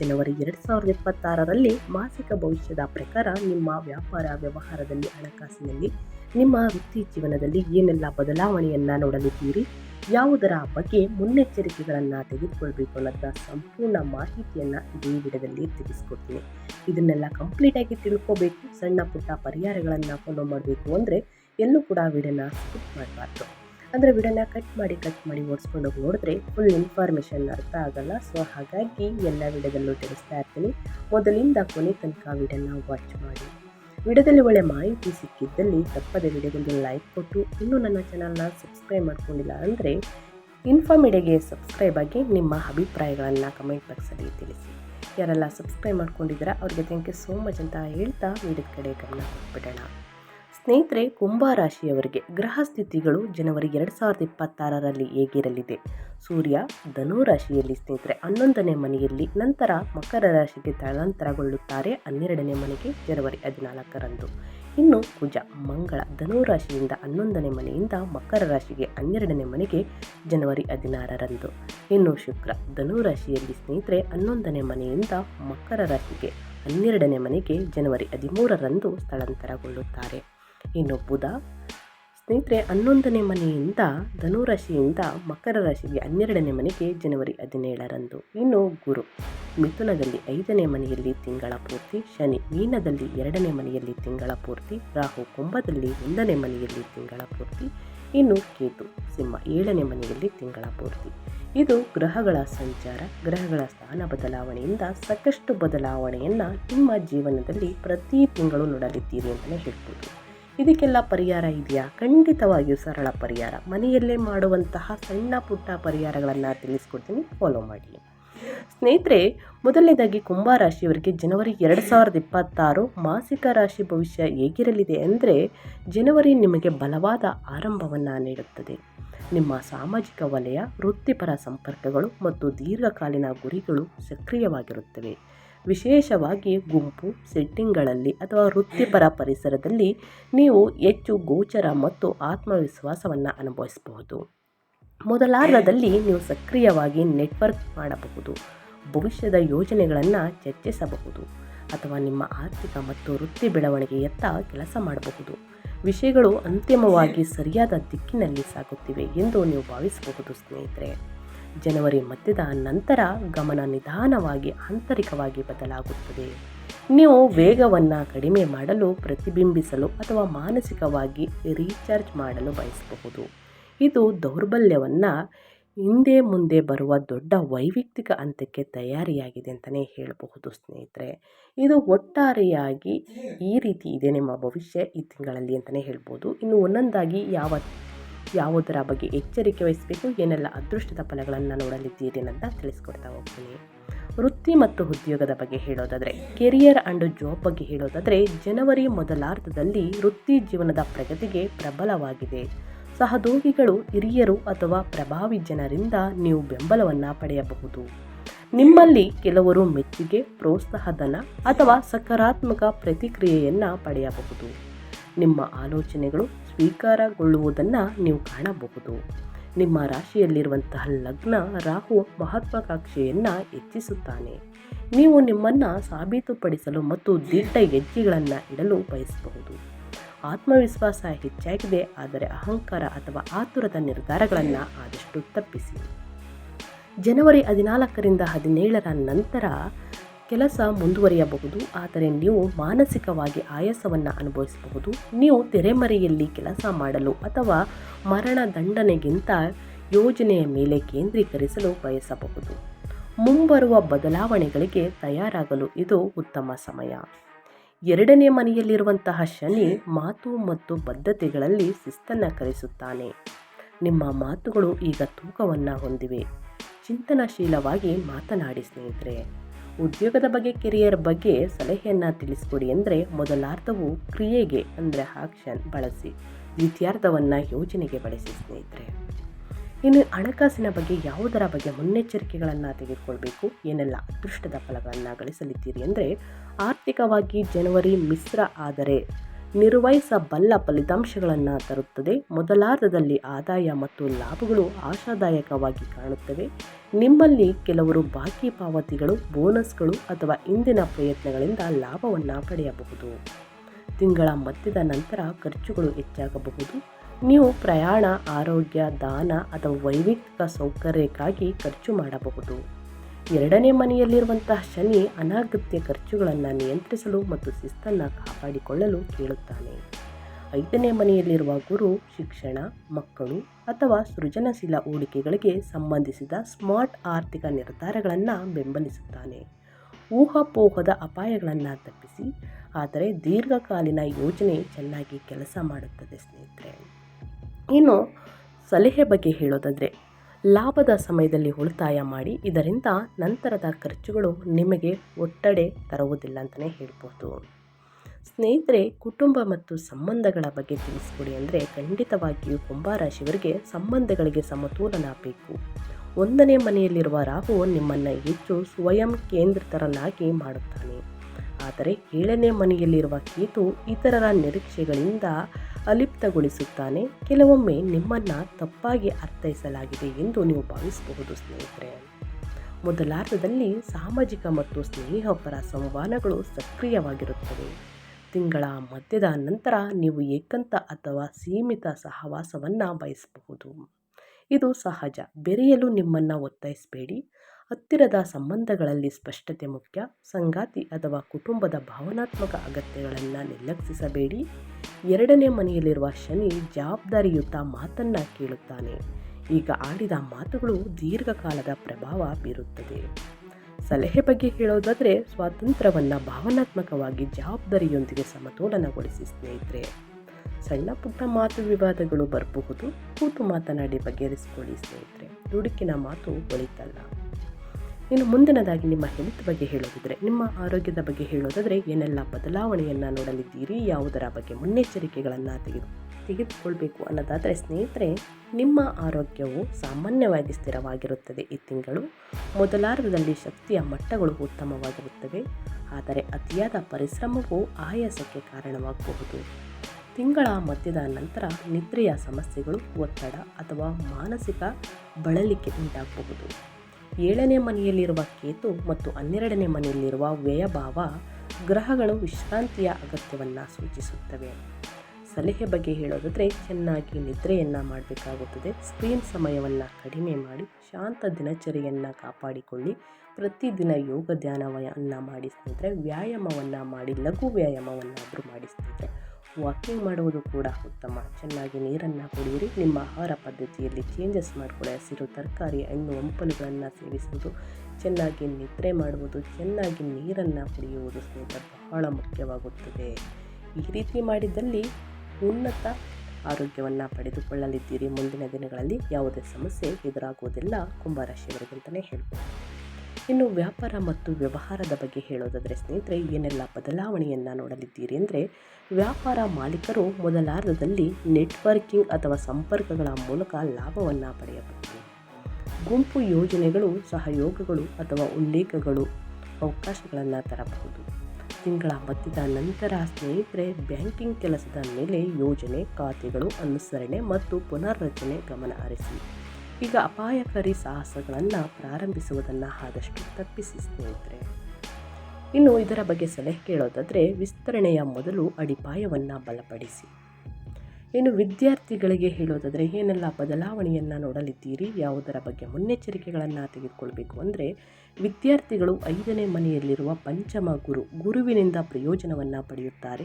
ಜನವರಿ ಎರಡು ಸಾವಿರದ ಇಪ್ಪತ್ತಾರರಲ್ಲಿ ಮಾಸಿಕ ಭವಿಷ್ಯದ ಪ್ರಕಾರ ನಿಮ್ಮ ವ್ಯಾಪಾರ ವ್ಯವಹಾರದಲ್ಲಿ ಹಣಕಾಸಿನಲ್ಲಿ ನಿಮ್ಮ ವೃತ್ತಿ ಜೀವನದಲ್ಲಿ ಏನೆಲ್ಲ ಬದಲಾವಣೆಯನ್ನು ನೋಡಲಿದ್ದೀರಿ, ಯಾವುದರ ಬಗ್ಗೆ ಮುನ್ನೆಚ್ಚರಿಕೆಗಳನ್ನು ತೆಗೆದುಕೊಳ್ಬೇಕು ಅನ್ನೋದ ಸಂಪೂರ್ಣ ಮಾಹಿತಿಯನ್ನು ಇದೇ ವಿಡದಲ್ಲಿ ತಿಳಿಸ್ಕೊಡ್ತೀನಿ. ಇದನ್ನೆಲ್ಲ ಕಂಪ್ಲೀಟಾಗಿ ತಿಳ್ಕೋಬೇಕು, ಸಣ್ಣ ಪುಟ್ಟ ಪರಿಹಾರಗಳನ್ನು ಫಾಲೋ ಮಾಡಬೇಕು ಅಂದರೆ ಎಲ್ಲೂ ಕೂಡ ವಿಡಿಯೋನ ಸ್ಕಿಪ್ ಮಾಡಬಾರ್ದು. ಅಂದರೆ ವಿಡಿಯೋನ ಕಟ್ ಮಾಡಿ ಕಟ್ ಮಾಡಿ ಓಡಿಸ್ಕೊಂಡು ಹೋಗಿ ನೋಡಿದ್ರೆ ಫುಲ್ ಇನ್ಫಾರ್ಮೇಷನ್ ಅರ್ಥ ಆಗಲ್ಲ. ಸೊ ಹಾಗಾಗಿ ಎಲ್ಲ ವಿಡಿಯೋದಲ್ಲೂ ತಿಳಿಸ್ತಾ ಇರ್ತೀನಿ. ಮೊದಲಿಂದ ಕೊನೆ ತನಕ ವಿಡಿಯೋನ ವಾಚ್ ಮಾಡಿ. ವಿಡಿಯೋದಲ್ಲಿ ಒಳ್ಳೆ ಮಾಹಿತಿ ಸಿಕ್ಕಿದ್ದಲ್ಲಿ ತಪ್ಪದೆ ವಿಡಿಯೋಗೊಂದು ಲೈಕ್ ಕೊಟ್ಟು, ಇನ್ನೂ ನನ್ನ ಚಾನಲ್ನ ಸಬ್ಸ್ಕ್ರೈಬ್ ಮಾಡ್ಕೊಂಡಿಲ್ಲ ಅಂದರೆ ಇನ್ಫಾಮಿಡಿಯಾಗೆ ಸಬ್ಸ್ಕ್ರೈಬ್ ಆಗಿ ನಿಮ್ಮ ಅಭಿಪ್ರಾಯಗಳನ್ನು ಕಮೆಂಟ್ ಬಾಕ್ಸಲ್ಲಿ ತಿಳಿಸಿ. ಯಾರೆಲ್ಲ ಸಬ್ಸ್ಕ್ರೈಬ್ ಮಾಡ್ಕೊಂಡಿದ್ದೀರಾ, ಅವ್ರಿಗೆ ಥ್ಯಾಂಕ್ ಯು ಸೋ ಮಚ್ ಅಂತ ಹೇಳ್ತಾ ವಿಡಿಯೋದ ಕಡೆ ಗಮನ ಕೊಟ್ಬಿಡೋಣ. ಸ್ನೇಹಿತರೆ, ಕುಂಭರಾಶಿಯವರಿಗೆ ಗ್ರಹ ಸ್ಥಿತಿಗಳು ಜನವರಿ ಎರಡು ಸಾವಿರದ ಇಪ್ಪತ್ತಾರರಲ್ಲಿ ಹೇಗಿರಲಿದೆ? ಸೂರ್ಯ ಧನು ರಾಶಿಯಲ್ಲಿ ಸ್ನೇಹಿತರೆ, ಹನ್ನೊಂದನೇ ಮನೆಯಲ್ಲಿ ನಂತರ ಮಕರ ರಾಶಿಗೆ ಸ್ಥಳಾಂತರಗೊಳ್ಳುತ್ತಾರೆ. ಹನ್ನೆರಡನೇ ಮನೆಗೆ ಜನವರಿ ಹದಿನಾಲ್ಕರಂದು. ಇನ್ನು ಕುಜ, ಮಂಗಳ ಧನು ರಾಶಿಯಿಂದ ಹನ್ನೊಂದನೇ ಮನೆಯಿಂದ ಮಕರ ರಾಶಿಗೆ ಹನ್ನೆರಡನೇ ಮನೆಗೆ ಜನವರಿ ಹದಿನಾರರಂದು. ಇನ್ನು ಶುಕ್ರ ಧನು ರಾಶಿಯಲ್ಲಿ ಸ್ನೇಹಿತರೆ, ಹನ್ನೊಂದನೇ ಮನೆಯಿಂದ ಮಕರ ರಾಶಿಗೆ ಹನ್ನೆರಡನೇ ಮನೆಗೆ ಜನವರಿ ಹದಿಮೂರರಂದು ಸ್ಥಳಾಂತರಗೊಳ್ಳುತ್ತಾರೆ. ಇನ್ನು ಬುಧ ಸ್ನೇಹಿತರೆ, ಹನ್ನೊಂದನೇ ಮನೆಯಿಂದ ಧನುರಾಶಿಯಿಂದ ಮಕರ ರಾಶಿಗೆ ಹನ್ನೆರಡನೇ ಮನೆಗೆ ಜನವರಿ ಹದಿನೇಳರಂದು. ಇನ್ನು ಗುರು, ಮಿಥುನದಲ್ಲಿ ಐದನೇ ಮನೆಯಲ್ಲಿ ತಿಂಗಳ ಪೂರ್ತಿ, ಶನಿ ಮೀನದಲ್ಲಿ ಎರಡನೇ ಮನೆಯಲ್ಲಿ ತಿಂಗಳ ಪೂರ್ತಿ, ರಾಹು ಕುಂಭದಲ್ಲಿ ಒಂದನೇ ಮನೆಯಲ್ಲಿ ತಿಂಗಳ ಪೂರ್ತಿ, ಇನ್ನು ಕೇತು ಸಿಂಹ ಏಳನೇ ಮನೆಯಲ್ಲಿ ತಿಂಗಳ ಪೂರ್ತಿ. ಇದು ಗ್ರಹಗಳ ಸಂಚಾರ, ಗ್ರಹಗಳ ಸ್ಥಾನ ಬದಲಾವಣೆಯಿಂದ ಸಾಕಷ್ಟು ಬದಲಾವಣೆಯನ್ನು ನಿಮ್ಮ ಜೀವನದಲ್ಲಿ ಪ್ರತಿ ತಿಂಗಳು ನೋಡಲಿದ್ದೀರಿ ಅಂತಲೇ ಹೇಳ್ಬೋದು. ಇದಕ್ಕೆಲ್ಲ ಪರಿಹಾರ ಇದೆಯಾ? ಖಂಡಿತವಾಗಿಯೂ ಸರಳ ಪರಿಹಾರ. ಮನೆಯಲ್ಲೇ ಮಾಡುವಂತಹ ಸಣ್ಣ ಪುಟ್ಟ ಪರಿಹಾರಗಳನ್ನು ತಿಳಿಸ್ಕೊಡ್ತೀನಿ. ಫಾಲೋ ಮಾಡಿ. ಸ್ನೇಹಿತರೆ, ಮೊದಲನೇದಾಗಿ ಕುಂಭರಾಶಿಯವರಿಗೆ ಜನವರಿ ಎರಡು ಸಾವಿರದ ಇಪ್ಪತ್ತಾರು ಮಾಸಿಕ ರಾಶಿ ಭವಿಷ್ಯ ಹೇಗಿರಲಿದೆ ಅಂದರೆ, ಜನವರಿ ನಿಮಗೆ ಬಲವಾದ ಆರಂಭವನ್ನು ನೀಡುತ್ತದೆ. ನಿಮ್ಮ ಸಾಮಾಜಿಕ ವಲಯ, ವೃತ್ತಿಪರ ಸಂಪರ್ಕಗಳು ಮತ್ತು ದೀರ್ಘಕಾಲೀನ ಗುರಿಗಳು ಸಕ್ರಿಯವಾಗಿರುತ್ತವೆ. ವಿಶೇಷವಾಗಿ ಗುಂಪು, ಸೆಟ್ಟಿಂಗ್ಗಳಲ್ಲಿ ಅಥವಾ ವೃತ್ತಿಪರ ಪರಿಸರದಲ್ಲಿ ನೀವು ಹೆಚ್ಚು ಗೋಚರ ಮತ್ತು ಆತ್ಮವಿಶ್ವಾಸವನ್ನು ಅನುಭವಿಸಬಹುದು. ಮೊದಲಾರ್ಧದಲ್ಲಿ ನೀವು ಸಕ್ರಿಯವಾಗಿ ನೆಟ್ವರ್ಕ್ ಮಾಡಬಹುದು, ಭವಿಷ್ಯದ ಯೋಜನೆಗಳನ್ನು ಚರ್ಚಿಸಬಹುದು ಅಥವಾ ನಿಮ್ಮ ಆರ್ಥಿಕ ಮತ್ತು ವೃತ್ತಿ ಬೆಳವಣಿಗೆಯತ್ತ ಕೆಲಸ ಮಾಡಬಹುದು. ವಿಷಯಗಳು ಅಂತಿಮವಾಗಿ ಸರಿಯಾದ ದಿಕ್ಕಿನಲ್ಲಿ ಸಾಗುತ್ತಿವೆ ಎಂದು ನೀವು ಭಾವಿಸಬಹುದು ಸ್ನೇಹಿತರೆ. ಜನವರಿ ಮಧ್ಯದ ನಂತರ ಗಮನ ನಿಧಾನವಾಗಿ, ಆಂತರಿಕವಾಗಿ ಬದಲಾಗುತ್ತದೆ. ನೀವು ವೇಗವನ್ನು ಕಡಿಮೆ ಮಾಡಲು, ಪ್ರತಿಬಿಂಬಿಸಲು ಅಥವಾ ಮಾನಸಿಕವಾಗಿ ರೀಚಾರ್ಜ್ ಮಾಡಲು ಬಯಸಬಹುದು. ಇದು ದೌರ್ಬಲ್ಯವನ್ನು ಹಿಂದೆ ಮುಂದೆ ಬರುವ ದೊಡ್ಡ ವೈಯಕ್ತಿಕ ಹಂತಕ್ಕೆ ತಯಾರಿಯಾಗಿದೆ ಅಂತಲೇ ಹೇಳಬಹುದು ಸ್ನೇಹಿತರೆ. ಇದು ಒಟ್ಟಾರೆಯಾಗಿ ಈ ರೀತಿ ಇದೆ ನಿಮ್ಮ ಭವಿಷ್ಯ ಈ ತಿಂಗಳಲ್ಲಿ ಅಂತಲೇ ಹೇಳ್ಬೋದು. ಇನ್ನು ಒಂದೊಂದಾಗಿ ಯಾವ ಯಾವುದರ ಬಗ್ಗೆ ಎಚ್ಚರಿಕೆ ವಹಿಸಬೇಕು, ಏನೆಲ್ಲ ಅದೃಷ್ಟದ ಫಲಗಳನ್ನು ನೋಡಲಿದ್ದೀರಿ ಅಂತ ತಿಳಿಸ್ಕೊಡ್ತಾ ಹೋಗ್ತೀನಿ. ವೃತ್ತಿ ಮತ್ತು ಉದ್ಯೋಗದ ಬಗ್ಗೆ ಹೇಳೋದಾದರೆ ಕೆರಿಯರ್ ಆ್ಯಂಡ್ ಜಾಬ್ ಬಗ್ಗೆ ಹೇಳೋದಾದರೆ, ಜನವರಿ ಮೊದಲಾರ್ಧದಲ್ಲಿ ವೃತ್ತಿ ಜೀವನದ ಪ್ರಗತಿಗೆ ಪ್ರಬಲವಾಗಿದೆ. ಸಹದೋಗಿಗಳು ಹಿರಿಯರು ಅಥವಾ ಪ್ರಭಾವಿ ಜನರಿಂದ ನೀವು ಬೆಂಬಲವನ್ನು ಪಡೆಯಬಹುದು. ನಿಮ್ಮಲ್ಲಿ ಕೆಲವರು ಮೆಚ್ಚುಗೆ ಪ್ರೋತ್ಸಾಹಧನ ಅಥವಾ ಸಕಾರಾತ್ಮಕ ಪ್ರತಿಕ್ರಿಯೆಯನ್ನು ಪಡೆಯಬಹುದು. ನಿಮ್ಮ ಆಲೋಚನೆಗಳು ಸ್ವೀಕಾರಗೊಳ್ಳುವುದನ್ನು ನೀವು ಕಾಣಬಹುದು. ನಿಮ್ಮ ರಾಶಿಯಲ್ಲಿರುವಂತಹ ಲಗ್ನ ರಾಹು ಮಹತ್ವಾಕಾಂಕ್ಷೆಯನ್ನು ಹೆಚ್ಚಿಸುತ್ತಾನೆ. ನೀವು ನಿಮ್ಮನ್ನು ಸಾಬೀತುಪಡಿಸಲು ಮತ್ತು ದಿಟ್ಟ ಹೆಜ್ಜೆಗಳನ್ನು ಇಡಲು ಬಯಸಬಹುದು. ಆತ್ಮವಿಶ್ವಾಸ ಹೆಚ್ಚಾಗಿದೆ, ಆದರೆ ಅಹಂಕಾರ ಅಥವಾ ಆತುರದ ನಿರ್ಧಾರಗಳನ್ನು ಆದಷ್ಟು ತಪ್ಪಿಸಿ. ಜನವರಿ ಹದಿನಾಲ್ಕರಿಂದ ಹದಿನೇಳರ ನಂತರ ಕೆಲಸ ಮುಂದುವರಿಯಬಹುದು, ಆದರೆ ನೀವು ಮಾನಸಿಕವಾಗಿ ಆಯಾಸವನ್ನು ಅನುಭವಿಸಬಹುದು. ನೀವು ತೆರೆಮರೆಯಲ್ಲಿ ಕೆಲಸ ಮಾಡಲು ಅಥವಾ ಮರಣ ದಂಡನೆಗಿಂತ ಯೋಜನೆಯ ಮೇಲೆ ಕೇಂದ್ರೀಕರಿಸಲು ಬಯಸಬಹುದು. ಮುಂಬರುವ ಬದಲಾವಣೆಗಳಿಗೆ ತಯಾರಾಗಲು ಇದು ಉತ್ತಮ ಸಮಯ. ಎರಡನೇ ಮನೆಯಲ್ಲಿರುವಂತಹ ಶನಿ ಮಾತು ಮತ್ತು ಬದ್ಧತೆಗಳಲ್ಲಿ ಶಿಸ್ತನ್ನು ಕರೆಸುತ್ತಾನೆ ನಿಮ್ಮ ಮಾತುಗಳು ಈಗ ತೂಕವನ್ನು ಹೊಂದಿವೆ. ಚಿಂತನಶೀಲವಾಗಿ ಮಾತನಾಡಿ ಸ್ನೇಹಿತರೆ. ಉದ್ಯೋಗದ ಬಗ್ಗೆ ಕೆರಿಯರ್ ಬಗ್ಗೆ ಸಲಹೆಯನ್ನು ತಿಳಿಸ್ಕೊಡಿ ಅಂದರೆ ಮೊದಲಾರ್ಧವು ಕ್ರಿಯೆಗೆ ಅಂದರೆ ಆಕ್ಷನ್ ಬಳಸಿ ದ್ವಿತೀಯಾರ್ಧವನ್ನು ಯೋಜನೆಗೆ ಬಳಸಿ ಸ್ನೇಹಿತರೆ. ಇನ್ನು ಹಣಕಾಸಿನ ಬಗ್ಗೆ ಯಾವುದರ ಬಗ್ಗೆ ಮುನ್ನೆಚ್ಚರಿಕೆಗಳನ್ನು ತೆಗೆದುಕೊಳ್ಬೇಕು, ಏನೆಲ್ಲ ಅದೃಷ್ಟದ ಫಲಗಳನ್ನು ಗಳಿಸಲಿದ್ದೀರಿ ಅಂದರೆ ಆರ್ಥಿಕವಾಗಿ ಜನವರಿ ಮಿಶ್ರ ಆದರೆ ನಿರ್ವಹಿಸಬಲ್ಲ ಫಲಿತಾಂಶಗಳನ್ನು ತರುತ್ತದೆ. ಮೊದಲಾರ್ಧದಲ್ಲಿ ಆದಾಯ ಮತ್ತು ಲಾಭಗಳು ಆಶಾದಾಯಕವಾಗಿ ಕಾಣುತ್ತವೆ. ನಿಮ್ಮಲ್ಲಿ ಕೆಲವರು ಬಾಕಿ ಪಾವತಿಗಳು, ಬೋನಸ್ಗಳು ಅಥವಾ ಇಂದಿನ ಪ್ರಯತ್ನಗಳಿಂದ ಲಾಭವನ್ನು ಪಡೆಯಬಹುದು. ತಿಂಗಳ ಮಧ್ಯದ ನಂತರ ಖರ್ಚುಗಳು ಹೆಚ್ಚಾಗಬಹುದು. ನೀವು ಪ್ರಯಾಣ, ಆರೋಗ್ಯ, ದಾನ ಅಥವಾ ವೈಯಕ್ತಿಕ ಸೌಕರ್ಯಕ್ಕಾಗಿ ಖರ್ಚು ಮಾಡಬಹುದು. ಎರಡನೇ ಮನೆಯಲ್ಲಿರುವಂತಹ ಶನಿ ಅನಗತ್ಯ ಖರ್ಚುಗಳನ್ನು ನಿಯಂತ್ರಿಸಲು ಮತ್ತು ಶಿಸ್ತನ್ನು ಕಾಪಾಡಿಕೊಳ್ಳಲು ಕೇಳುತ್ತಾನೆ. ಐದನೇ ಮನೆಯಲ್ಲಿರುವ ಗುರು ಶಿಕ್ಷಣ, ಮಕ್ಕಳು ಅಥವಾ ಸೃಜನಶೀಲ ಹೂಡಿಕೆಗಳಿಗೆ ಸಂಬಂಧಿಸಿದ ಸ್ಮಾರ್ಟ್ ಆರ್ಥಿಕ ನಿರ್ಧಾರಗಳನ್ನು ಬೆಂಬಲಿಸುತ್ತಾನೆ. ಊಹಾಪೋಹದ ಅಪಾಯಗಳನ್ನು ತಪ್ಪಿಸಿ, ಆದರೆ ದೀರ್ಘಕಾಲೀನ ಯೋಜನೆ ಚೆನ್ನಾಗಿ ಕೆಲಸ ಮಾಡುತ್ತದೆ ಸ್ನೇಹಿತರೆ. ಇನ್ನು ಸಲಹೆ ಬಗ್ಗೆ ಹೇಳೋದಾದರೆ ಲಾಭದ ಸಮಯದಲ್ಲಿ ಉಳಿತಾಯ ಮಾಡಿ ಇದರಿಂದ ನಂತರದ ಖರ್ಚುಗಳು ನಿಮಗೆ ಒಟ್ಟಡೆ ತರುವುದಿಲ್ಲ ಅಂತಲೇ ಹೇಳ್ಬೋದು. ಸ್ನೇಹಿತರೆ, ಕುಟುಂಬ ಮತ್ತು ಸಂಬಂಧಗಳ ಬಗ್ಗೆ ತಿಳಿಸ್ಕೊಡಿ ಅಂದರೆ ಖಂಡಿತವಾಗಿಯೂ ಕುಂಭರಾಶಿಯವರಿಗೆ ಸಂಬಂಧಗಳಿಗೆ ಸಮತೋಲನ ಬೇಕು. ಒಂದನೇ ಮನೆಯಲ್ಲಿರುವ ರಾಹು ನಿಮ್ಮನ್ನು ಹೆಚ್ಚು ಸ್ವಯಂ ಕೇಂದ್ರಿತರನ್ನಾಗಿ ಮಾಡುತ್ತಾನೆ. ಆದರೆ ಏಳನೇ ಮನೆಯಲ್ಲಿರುವ ಕೇತು ಇತರರ ನಿರೀಕ್ಷೆಗಳಿಂದ ಅಲಿಪ್ತಗೊಳಿಸುತ್ತಾನೆ. ಕೆಲವೊಮ್ಮೆ ನಿಮ್ಮನ್ನು ತಪ್ಪಾಗಿ ಅರ್ಥೈಸಲಾಗಿದೆ ಎಂದು ನೀವು ಭಾವಿಸಬಹುದು ಸ್ನೇಹಿತರೆ. ಮೊದಲಾರ್ಧದಲ್ಲಿ ಸಾಮಾಜಿಕ ಮತ್ತು ಸ್ನೇಹಪರ ಸಂವಹನಗಳು ಸಕ್ರಿಯವಾಗಿರುತ್ತವೆ. ತಿಂಗಳ ಮಧ್ಯದ ನಂತರ ನೀವು ಏಕಾಂತ ಅಥವಾ ಸೀಮಿತ ಸಹವಾಸವನ್ನು ಬಯಸಬಹುದು ಇದು ಸಹಜ. ಬೆರೆಯಲು ನಿಮ್ಮನ್ನು ಒತ್ತಾಯಿಸಬೇಡಿ. ಹತ್ತಿರದ ಸಂಬಂಧಗಳಲ್ಲಿ ಸ್ಪಷ್ಟತೆ ಮುಖ್ಯ. ಸಂಗಾತಿ ಅಥವಾ ಕುಟುಂಬದ ಭಾವನಾತ್ಮಕ ಅಗತ್ಯಗಳನ್ನು ನಿರ್ಲಕ್ಷಿಸಬೇಡಿ. ಎರಡನೇ ಮನೆಯಲ್ಲಿರುವ ಶನಿ ಜವಾಬ್ದಾರಿಯುತ ಮಾತನ್ನು ಕೇಳುತ್ತಾನೆ. ಈಗ ಆಡಿದ ಮಾತುಗಳು ದೀರ್ಘಕಾಲದ ಪ್ರಭಾವ ಬೀರುತ್ತದೆ. ಸಲಹೆ ಬಗ್ಗೆ ಹೇಳೋದಾದರೆ, ಸ್ವಾತಂತ್ರ್ಯವನ್ನು ಭಾವನಾತ್ಮಕವಾಗಿ ಜವಾಬ್ದಾರಿಯೊಂದಿಗೆ ಸಮತೋಲನಗೊಳಿಸಿ ಸ್ನೇಹಿತರೆ. ಸಣ್ಣ ಪುಟ್ಟ ಮಾತು ವಿವಾದಗಳು ಬರಬಹುದು. ಕೂತು ಮಾತನಾಡಿ ಬಗೆಹರಿಸಿಕೊಳ್ಳಿ ಸ್ನೇಹಿತರೆ. ದುಡುಕಿನ ಮಾತು ಒಳಿತಲ್ಲ. ಇನ್ನು ಮುಂದಿನದಾಗಿ ನಿಮ್ಮ ಹೆಲ್ತ್ ಬಗ್ಗೆ ಹೇಳೋದಿದ್ರೆ, ನಿಮ್ಮ ಆರೋಗ್ಯದ ಬಗ್ಗೆ ಹೇಳೋದಾದರೆ, ಏನೆಲ್ಲ ಬದಲಾವಣೆಯನ್ನು ನೋಡಲಿದ್ದೀರಿ, ಯಾವುದರ ಬಗ್ಗೆ ಮುನ್ನೆಚ್ಚರಿಕೆಗಳನ್ನು ತೆಗೆದು, ತೆಗೆದುಕೊಳ್ಬೇಕು ಅನ್ನೋದಾದರೆ ಸ್ನೇಹಿತರೆ, ನಿಮ್ಮ ಆರೋಗ್ಯವು ಸಾಮಾನ್ಯವಾಗಿ ಸ್ಥಿರವಾಗಿರುತ್ತದೆ ಈ ತಿಂಗಳು. ಮೊದಲಾರ್ಧದಲ್ಲಿ ಶಕ್ತಿಯ ಮಟ್ಟಗಳು ಉತ್ತಮವಾಗಿರುತ್ತವೆ. ಆದರೆ ಅತಿಯಾದ ಪರಿಶ್ರಮವು ಆಯಾಸಕ್ಕೆ ಕಾರಣವಾಗಬಹುದು. ತಿಂಗಳ ಮಧ್ಯದ ನಂತರ ನಿದ್ರೆಯ ಸಮಸ್ಯೆಗಳು, ಒತ್ತಡ ಅಥವಾ ಮಾನಸಿಕ ಬಳಲಿಕೆ ಉಂಟಾಗಬಹುದು. ಏಳನೇ ಮನೆಯಲ್ಲಿರುವ ಕೇತು ಮತ್ತು ಹನ್ನೆರಡನೇ ಮನೆಯಲ್ಲಿರುವ ವ್ಯಯಭಾವ ಗ್ರಹಗಳು ವಿಶ್ರಾಂತಿಯ ಅಗತ್ಯವನ್ನು ಸೂಚಿಸುತ್ತವೆ. ಸಲಹೆ ಬಗ್ಗೆ ಹೇಳೋದಾದರೆ, ಚೆನ್ನಾಗಿ ನಿದ್ರೆಯನ್ನು ಮಾಡಬೇಕಾಗುತ್ತದೆ. ಸ್ಕ್ರೀನ್ ಸಮಯವನ್ನು ಕಡಿಮೆ ಮಾಡಿ, ಶಾಂತ ದಿನಚರಿಯನ್ನು ಕಾಪಾಡಿಕೊಳ್ಳಿ. ಪ್ರತಿದಿನ ಯೋಗ ಧ್ಯಾನವನ್ನು ಮಾಡಿಸ್ತಿದ್ರೆ ವ್ಯಾಯಾಮವನ್ನು ಮಾಡಿ, ಲಘು ವ್ಯಾಯಾಮವನ್ನಾದರೂ ಮಾಡಿಸ್ತಿದ್ರೆ ವಾಕಿಂಗ್ ಮಾಡುವುದು ಕೂಡ ಉತ್ತಮ. ಚೆನ್ನಾಗಿ ನೀರನ್ನು ಕುಡಿಯಿರಿ. ನಿಮ್ಮ ಆಹಾರ ಪದ್ಧತಿಯಲ್ಲಿ ಚೇಂಜಸ್ ಮಾಡಿಕೊಳ್ಳಿ ಹಸಿರು ತರಕಾರಿ, ಹಣ್ಣು, ಹಂಪಲುಗಳನ್ನು ಸೇವಿಸುವುದು, ಚೆನ್ನಾಗಿ ನಿದ್ರೆ ಮಾಡುವುದು, ಚೆನ್ನಾಗಿ ನೀರನ್ನು ಕುಡಿಯುವುದು ಸ್ನೇಹಿತರೆ ಬಹಳ ಮುಖ್ಯವಾಗುತ್ತದೆ. ಈ ರೀತಿ ಮಾಡಿದಲ್ಲಿ ಉನ್ನತ ಆರೋಗ್ಯವನ್ನು ಪಡೆದುಕೊಳ್ಳಲಿದ್ದೀರಿ. ಮುಂದಿನ ದಿನಗಳಲ್ಲಿ ಯಾವುದೇ ಸಮಸ್ಯೆ ಎದುರಾಗುವುದಿಲ್ಲ. ಕುಂಭರಾಶಿಯವರಿಗಂತಲೇ ಹೇಳ್ಬೋದು. ಇನ್ನು ವ್ಯಾಪಾರ ಮತ್ತು ವ್ಯವಹಾರದ ಬಗ್ಗೆ ಹೇಳೋದಾದರೆ ಸ್ನೇಹಿತರೆ, ಏನೆಲ್ಲ ಬದಲಾವಣೆಯನ್ನು ನೋಡಲಿದ್ದೀರಿ ಅಂದರೆ, ವ್ಯಾಪಾರ ಮಾಲೀಕರು ಮೊದಲಾರ್ಧದಲ್ಲಿ ನೆಟ್ವರ್ಕಿಂಗ್ ಅಥವಾ ಸಂಪರ್ಕಗಳ ಮೂಲಕ ಲಾಭವನ್ನು ಪಡೆಯಬಹುದು. ಗುಂಪು ಯೋಜನೆಗಳು, ಸಹಯೋಗಗಳು ಅಥವಾ ಉಲ್ಲೇಖಗಳು ಅವಕಾಶಗಳನ್ನು ತರಬಹುದು. ತಿಂಗಳ ಮಧ್ಯದ ನಂತರ ಸ್ನೇಹಿತರೆ, ಬ್ಯಾಂಕಿಂಗ್ ಕೆಲಸದ ಮೇಲೆ ಯೋಜನೆ, ಖಾತೆಗಳು ಅನುಸರಣೆ ಮತ್ತು ಪುನರ್ರಚನೆ ಗಮನ ಹರಿಸಿ. ಈಗ ಅಪಾಯಕಾರಿ ಸಾಹಸಗಳನ್ನು ಪ್ರಾರಂಭಿಸುವುದನ್ನು ಆದಷ್ಟು ತಪ್ಪಿಸಿ ಸ್ನೇಹಿತರೆ. ಇನ್ನು ಇದರ ಬಗ್ಗೆ ಸಲಹೆ ಕೇಳೋದಾದರೆ, ವಿಸ್ತರಣೆಯ ಮೊದಲು ಅಡಿಪಾಯವನ್ನು ಬಲಪಡಿಸಿ. ಇನ್ನು ವಿದ್ಯಾರ್ಥಿಗಳಿಗೆ ಹೇಳೋದಾದರೆ, ಏನೆಲ್ಲ ಬದಲಾವಣೆಯನ್ನು ನೋಡಲಿದ್ದೀರಿ? ಯಾವುದರ ಬಗ್ಗೆ ಮುನ್ನೆಚ್ಚರಿಕೆಗಳನ್ನು ತೆಗೆದುಕೊಳ್ಬೇಕು ಅಂದರೆ, ವಿದ್ಯಾರ್ಥಿಗಳು ಐದನೇ ಮನೆಯಲ್ಲಿರುವ ಪಂಚಮ ಗುರು, ಗುರುವಿನಿಂದ ಪ್ರಯೋಜನವನ್ನು ಪಡೆಯುತ್ತಾರೆ.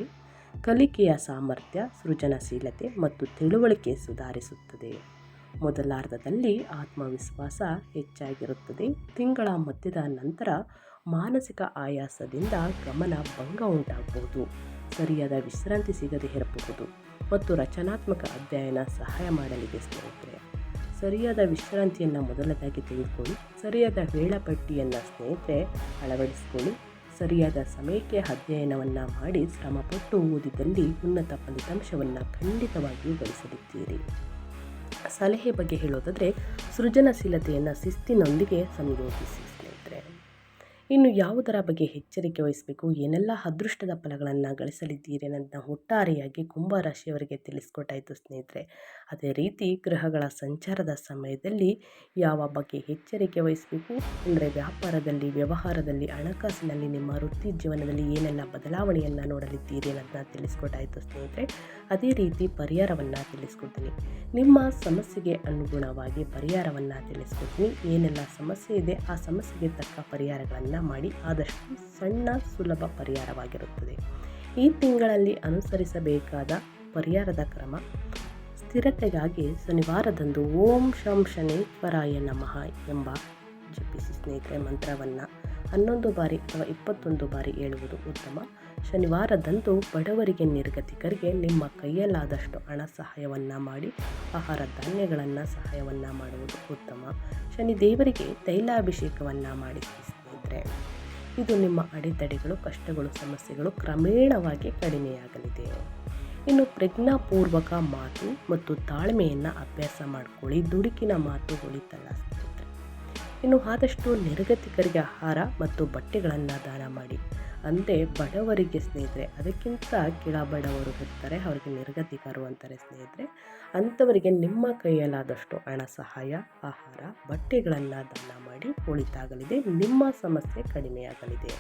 ಕಲಿಕೆಯ ಸಾಮರ್ಥ್ಯ, ಸೃಜನಶೀಲತೆ ಮತ್ತು ತಿಳುವಳಿಕೆ ಸುಧಾರಿಸುತ್ತದೆ. ಮೊದಲಾರ್ಧದಲ್ಲಿ ಆತ್ಮವಿಶ್ವಾಸ ಹೆಚ್ಚಾಗಿರುತ್ತದೆ. ತಿಂಗಳ ಮಧ್ಯದ ನಂತರ ಮಾನಸಿಕ ಆಯಾಸದಿಂದ ಗಮನ ಭಂಗ ಉಂಟಾಗಬಹುದು ಸರಿಯಾದ ವಿಶ್ರಾಂತಿ ಸಿಗದೆ ಇರಬಹುದು. ಮತ್ತು ರಚನಾತ್ಮಕ ಅಧ್ಯಯನ ಸಹಾಯ ಮಾಡಲಿದೆ ಸ್ನೇಹಿತರೆ. ಸರಿಯಾದ ವಿಶ್ರಾಂತಿಯನ್ನು ಮೊದಲದಾಗಿ ತೆಗೆದುಕೊಳ್ಳಿ. ಸರಿಯಾದ ವೇಳಾಪಟ್ಟಿಯನ್ನು ಸ್ನೇಹಿತರೆ ಅಳವಡಿಸಿಕೊಳ್ಳಿ. ಸರಿಯಾದ ಸಮಯಕ್ಕೆ ಅಧ್ಯಯನವನ್ನು ಮಾಡಿ ಶ್ರಮಪಟ್ಟು ಓದಿದಲ್ಲಿ ಉನ್ನತ ಫಲಿತಾಂಶವನ್ನು ಖಂಡಿತವಾಗಿಯೂ ಗಳಿಸಲಿದ್ದೀರಿ. ಸಲಹೆ ಬಗ್ಗೆ ಹೇಳೋದಾದರೆ ಸೃಜನಶೀಲತೆಯನ್ನು ಶಿಸ್ತಿನೊಂದಿಗೆ ಸಂಯೋಜಿಸಿ. ಇನ್ನು ಯಾವುದರ ಬಗ್ಗೆ ಎಚ್ಚರಿಕೆ ವಹಿಸಬೇಕು? ಏನೆಲ್ಲ ಅದೃಷ್ಟದ ಫಲಗಳನ್ನು ಗಳಿಸಲಿದ್ದೀರಿ ಅನ್ನೋದನ್ನ ಒಟ್ಟಾರೆಯಾಗಿ ಕುಂಭರಾಶಿಯವರಿಗೆ ತಿಳಿಸ್ಕೊಟ್ಟಾಯಿತು ಸ್ನೇಹಿತರೆ. ಅದೇ ರೀತಿ ಗ್ರಹಗಳ ಸಂಚಾರದ ಸಮಯದಲ್ಲಿ ಯಾವ ಬಗ್ಗೆ ಎಚ್ಚರಿಕೆ ವಹಿಸಬೇಕು? ಅಂದರೆ ವ್ಯಾಪಾರದಲ್ಲಿ, ವ್ಯವಹಾರದಲ್ಲಿ, ಹಣಕಾಸಿನಲ್ಲಿ ನಿಮ್ಮ ವೃತ್ತಿ ಜೀವನದಲ್ಲಿ ಏನೆಲ್ಲ ಬದಲಾವಣೆಯನ್ನು ನೋಡಲಿದ್ದೀರಿ ಅನ್ನೋದನ್ನ ತಿಳಿಸ್ಕೊಟ್ಟಾಯಿತು ಸ್ನೇಹಿತರೆ. ಅದೇ ರೀತಿ ಪರಿಹಾರವನ್ನು ತಿಳಿಸ್ಕೊಡ್ತೀನಿ. ನಿಮ್ಮ ಸಮಸ್ಯೆಗೆ ಅನುಗುಣವಾಗಿ ಪರಿಹಾರವನ್ನು ತಿಳಿಸ್ಕೊಡ್ತೀನಿ. ಏನೆಲ್ಲ ಸಮಸ್ಯೆ ಇದೆ, ಆ ಸಮಸ್ಯೆಗೆ ತಕ್ಕ ಪರಿಹಾರಗಳನ್ನು ಮಾಡಿ ಆದಷ್ಟು ಸಣ್ಣ ಸುಲಭ ಪರಿಹಾರವಾಗಿರುತ್ತದೆ. ಈ ತಿಂಗಳಲ್ಲಿ ಅನುಸರಿಸಬೇಕಾದ ಪರಿಹಾರದ ಕ್ರಮ, ಸ್ಥಿರತೆಗಾಗಿ ಶನಿವಾರದಂದು ಓಂ ಶಂ ಶನೇಶ್ವರಾಯ ನಮಃ ಎಂಬ ಜಪಿಸಿ ಸ್ನೇಹಿತರೆ ಮಂತ್ರವನ್ನು ಹನ್ನೊಂದು ಬಾರಿ ಅಥವಾ ಇಪ್ಪತ್ತೊಂದು ಬಾರಿ ಹೇಳುವುದು ಉತ್ತಮ. ಶನಿವಾರದಂದು ಬಡವರಿಗೆ ನಿರ್ಗತಿಕರಿಗೆ ನಿಮ್ಮ ಕೈಯಲ್ಲಾದಷ್ಟು ಹಣ ಸಹಾಯವನ್ನು ಮಾಡಿ, ಆಹಾರ ಧಾನ್ಯಗಳನ್ನು ಸಹಾಯವನ್ನು ಮಾಡುವುದು ಉತ್ತಮ. ಶನಿ ದೇವರಿಗೆ ತೈಲಾಭಿಷೇಕವನ್ನು ಮಾಡಿಸಿ ಸ್ನೇಹಿತರೆ ಇದು ನಿಮ್ಮ ಅಡೆತಡೆಗಳು, ಕಷ್ಟಗಳು, ಸಮಸ್ಯೆಗಳು ಕ್ರಮೇಣವಾಗಿ ಕಡಿಮೆಯಾಗಲಿದೆ. ಇನ್ನು ಪ್ರಜ್ಞಾಪೂರ್ವಕ ಮಾತು ಮತ್ತು ತಾಳ್ಮೆಯನ್ನು ಅಭ್ಯಾಸ ಮಾಡಿಕೊಳ್ಳಿ. ದುಡುಕಿನ ಮಾತು ಸ್ನೇಹಿತರೆ ಇನ್ನು ಆದಷ್ಟು ನಿರ್ಗತಿಕರಿಗೆ ಆಹಾರ ಮತ್ತು ಬಟ್ಟೆಗಳನ್ನು ದಾನ ಮಾಡಿ. ಅಂದರೆ ಬಡವರಿಗೆ ಸ್ನೇಹಿತರೆ, ಅದಕ್ಕಿಂತ ಕೆಳ ಬಡವರು ಇರ್ತಾರೆ ಅವರಿಗೆ ನಿರ್ಗತಿಕರು ಅಂತಾರೆ ಸ್ನೇಹಿತರೆ. ಅಂಥವರಿಗೆ ನಿಮ್ಮ ಕೈಯಲ್ಲಾದಷ್ಟು ಹಣ ಸಹಾಯ, ಆಹಾರ, ಬಟ್ಟೆಗಳನ್ನು ದಾನ ಮಾಡಿ ಉಳಿತಾಗಲಿದೆ, ನಿಮ್ಮ ಸಮಸ್ಯೆ ಕಡಿಮೆಯಾಗಲಿದೆ.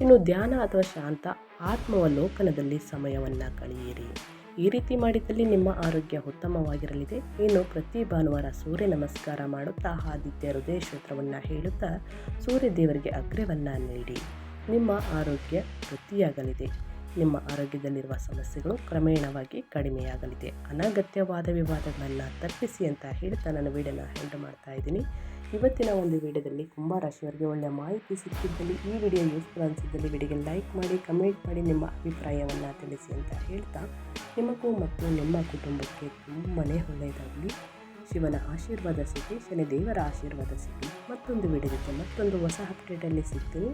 ಇನ್ನು ಧ್ಯಾನ ಅಥವಾ ಶಾಂತ, ಆತ್ಮವಲೋಕನದಲ್ಲಿ ಸಮಯವನ್ನು ಕಳೆಯಿರಿ. ಈ ರೀತಿ ಮಾಡಿದಲ್ಲಿ ನಿಮ್ಮ ಆರೋಗ್ಯ ಉತ್ತಮವಾಗಿರಲಿದೆ. ಇನ್ನು ಪ್ರತಿ ಭಾನುವಾರ ಸೂರ್ಯ ನಮಸ್ಕಾರ ಮಾಡುತ್ತಾ ಆದಿತ್ಯ ಹೃದಯ ಶ್ರೋತ್ರವನ್ನು ಹೇಳುತ್ತಾ ಸೂರ್ಯ ದೇವರಿಗೆ ಅಗ್ರವನ್ನು ನೀಡಿ. ನಿಮ್ಮ ಆರೋಗ್ಯ ವೃದ್ಧಿಯಾಗಲಿದೆ. ನಿಮ್ಮ ಆರೋಗ್ಯದಲ್ಲಿರುವ ಸಮಸ್ಯೆಗಳು ಕ್ರಮೇಣವಾಗಿ ಕಡಿಮೆಯಾಗಲಿದೆ. ಅನಗತ್ಯವಾದ ವಿವಾದಗಳನ್ನು ತಪ್ಪಿಸಿ ಅಂತ ಹೇಳ್ತಾ ನಾನು ವೀಡಿಯೋನ ಹ್ಯಾಂಡಲ್ ಮಾಡ್ತಾ ಇದ್ದೀನಿ. ಇವತ್ತಿನ ಒಂದು ವಿಡಿಯೋದಲ್ಲಿ ಕುಂಭರಾಶಿಯವರಿಗೆ ಒಳ್ಳೆಯ ಮಾಹಿತಿ ಸಿಕ್ಕಿದ್ದಲ್ಲಿ ಈ ವಿಡಿಯೋ ಯೂಸ್ಫುಲ್ ಅನಿಸಿದ್ದಲ್ಲಿ ವಿಡಿಯೋಗೆ ಲೈಕ್ ಮಾಡಿ ಕಮೆಂಟ್ ಮಾಡಿ ನಿಮ್ಮ ಅಭಿಪ್ರಾಯವನ್ನು ತಿಳಿಸಿ ಅಂತ ಹೇಳ್ತಾ ನಿಮಗೂ ಮತ್ತು ನಿಮ್ಮ ಕುಟುಂಬಕ್ಕೆ ತುಂಬಾ ಒಳ್ಳೆಯದಾಗಲಿ. ಶಿವನ ಆಶೀರ್ವಾದ ಸಿಗಿ ಶನಿ ದೇವರ ಆಶೀರ್ವಾದ ಸಿಗಿ ಮತ್ತೊಂದು ವಿಡಿಯೋ ಮತ್ತೊಂದು ಹೊಸ ಅಪ್ಡೇಟಲ್ಲಿ ಸಿಗ್ತೀನಿ.